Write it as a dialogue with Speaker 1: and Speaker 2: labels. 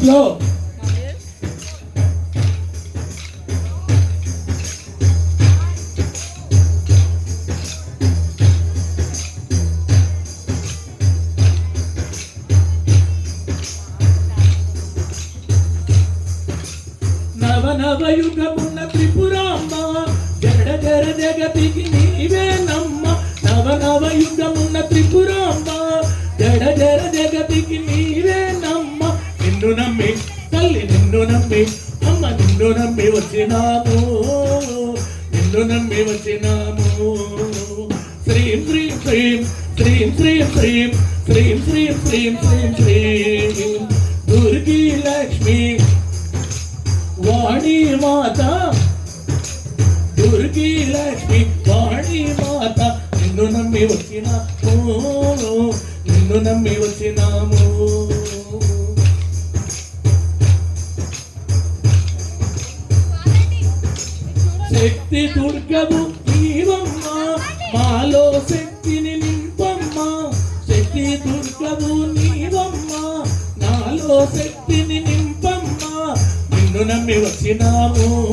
Speaker 1: లో నవయుగమున్న త్రిపురామ్మ జడ జర జగతికి నీవేనమ్మ నవ నవయుగమున్న త్రిపురామ్మ జడ జర జగతికి నీ నిన్ను నమ్మి తల్లి నిన్ను నమ్మి అమ్మ నిన్ను నమ్మి వచ్చినాము. నిన్ను నమ్మి వచ్చినాము. శ్రీం శ్రీం శ్రీం శ్రీం శ్రీం శ్రీం శ్రీం శ్రీం శ్రీం శ్రీం శ్రీం. దుర్గి లక్ష్మి వాణి మాత. దుర్గి లక్ష్మి వాణి మాత. నిన్ను నమ్మి వచ్చినాము. నిన్ను నమ్మి వచ్చినాము. శక్తి దుర్గము నీవమ్మ. మాలో శక్తిని నింపమ్మ. శక్తి దుర్గము నీవమ్మ. నాలో శక్తిని నింపమ్మ. నిన్ను నమ్మి వచ్చినాము.